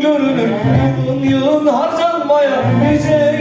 görünür Yığın yığın harcanmaya nice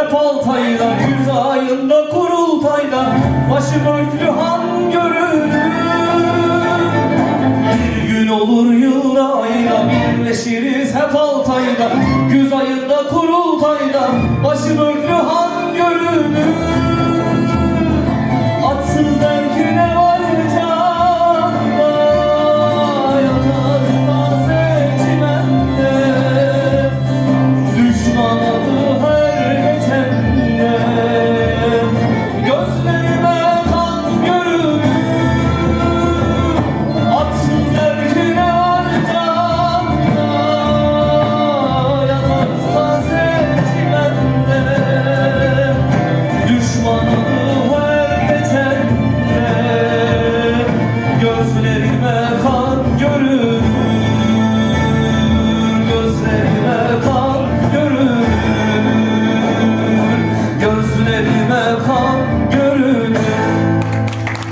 hep altayda Yüz ayında kurultayda başı börklü han görünür Bir gün olur yılda ayda birleşiriz hep altayda. Güz ayında kurultayda başı börklü han görünür